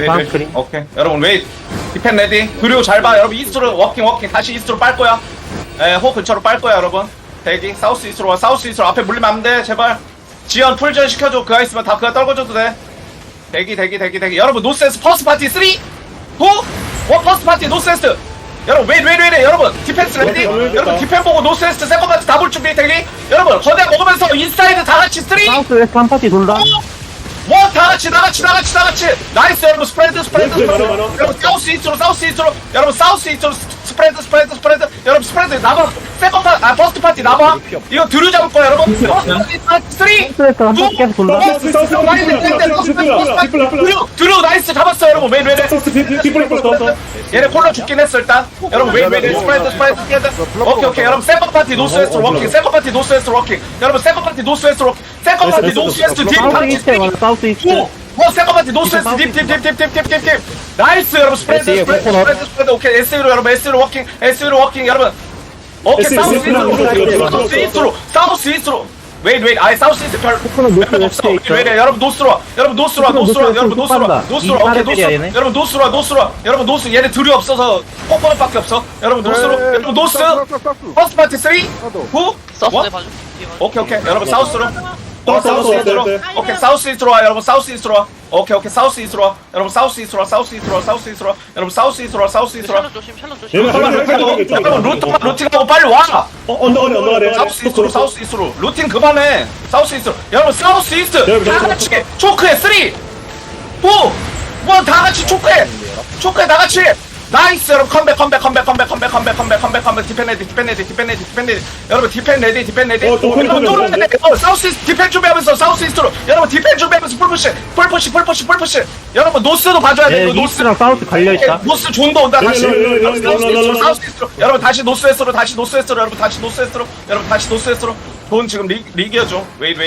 웨이, 다음 웨이. 스크린. 오케이. 여러분 웨이 디펜 레디. 그리고 잘봐 여러분 이스트로 워킹 워킹. 다시 이스트로 빨 거야. 에호 근처로 빨 거야 여러분. 대기. 사우스 이스트로 와. 사우스 이스트로 앞에 물리면 안돼. 제발. 지연 풀전 시켜줘. 그가 있으면 다 그가 떨궈줘도 돼. 대기 대기 대기 대기. 여러분 노스에스 퍼스트 파티 3 2 1 퍼스트 파티 노스에스. 여러분 웨이 웨이 웨이 여러분 디펜스 레디. 여러분 디펜 보고 노스에스 세컨 파티 다 볼 준비 대기. 여러분 거대 먹으면서 인사이드 다 같이 3 사우스 웨스트 한 파티 돈다. 뭐 다 같이 다 같이 다 같이 다 같이. 나이스 여러분. 스프레드 스프레드 네, 스프레드. 여러분 사우스 이스트로 사우스 이스트로. 여러분 사우스 스- 스프레드 스프레드 스프레드. 여러분 스프레드 나가. 세컨 파 아 퍼스트 파티 나봐 이거 드류 잡을 거야 여러분. 퍼스트 파티 3 2 사우스 웨스트 한 파티 계속 돈다. 사우스, 사우스, 나이스 디플, 디플, 디플, 디플, 디플. 드류 드류 나이스 여러분 사우스 디- 디플 플러스 나왔어. 얘네 콜러 죽긴 했어 일단 여러분 왜 왜래 스프레드 스프레드 스프레드 오케이 오케이 여러분 세컨 파티 노스 웨스트 워킹 세컨 파티 노스 웨스트 워킹 여러분 세컨 파티 노스 웨스트 워킹 세컨 파티 노스 웨스트 딥 파티 사우스 이스트. 오! 어, 세컨바티 노스에스 딥딥딥딥딥딥딥 나이스 여러분 스프레드 스프레드. 스프레드 스프레드 오케이 SE로 여러분 SE로 워킹 SE로 워킹 여러분 오케이 사우스 이스트로 사우스 이스트로 사우스 이스트로 웨이 웨이 아예 사우스 이스트 별 코코넛 노스 별로 없어 있죠. 이래 여러분 노스로 와. 여러분 노스로 와 코코넛 노스로 와 노스 여러분 노스로 와. 또 노스로 와. 오케이 이 노스 얘네. 여러분 노스로 와 노스로 와. 여러분 노스 얘네 들이 없어서 코코넛밖에 없어. 여러분 노스로 여러분 노스. 퍼스트 파티 3 2 1 서스네 봐줘. 오케이 오케이. 여러분 사우스로 어, 사우스, 이스트로? 네, 네. 오케이 사우스 이스트로 와 여러분. 사우스 이스트로 와. 오케이 오케이. 사우스 이스트로 와. 여러분 사우스 이스트로 와 사우스 이스트로 와 사우스 이스트로 와. 여러분 사우스 이스트로 와 사우스 이스트로 와. 샬롯 조심, 샬롯 조심. 얘네 여러분 하나, 여러분 하나, 루팅 하나. 루팅하고 빨리 와. 어, 언더 아래, 언더 아래. 사우스 이스트로 사우스 이스트로. 루팅 그만해. 사우스 이스트로. 여러분 사우스 이스트. 여러분, 다 여러분, 같이 초크해. 3 4 1 다 같이 초크해. 초크해 다 같이. 나이스. 여러분 컴백 컴백 컴백 컴백 컴백 컴백 컴백 컴백 컴백 디펜 레디 디펜 레디 디펜 레디 디펜 레디. 여러분 디펜 레디 디펜 레디. 어, 여러분 컴백, 뚫어야 돼. 어, 사우스 이스트 디펜 준비하면서 사우스 이스트로. 여러분 디펜 준비하면서 풀푸시 풀푸시 풀푸시 풀푸시. 여러분 노스도 봐줘야 돼. 네, 이거 노스. 이스트랑 사우스 갈려있다. 노스 존도 온다. 다시. 일로, 일로, 일로, 일로, 사우스 이스트로 일로. 사우스 이스트로. 여러분 다시 노스 웨스트로 다시 노스 웨스트로 여러분 다시 노스 웨스트로 여러분 다시 노스 웨스트로. 돈 지금 리, 리기어줘. 웨이 웨이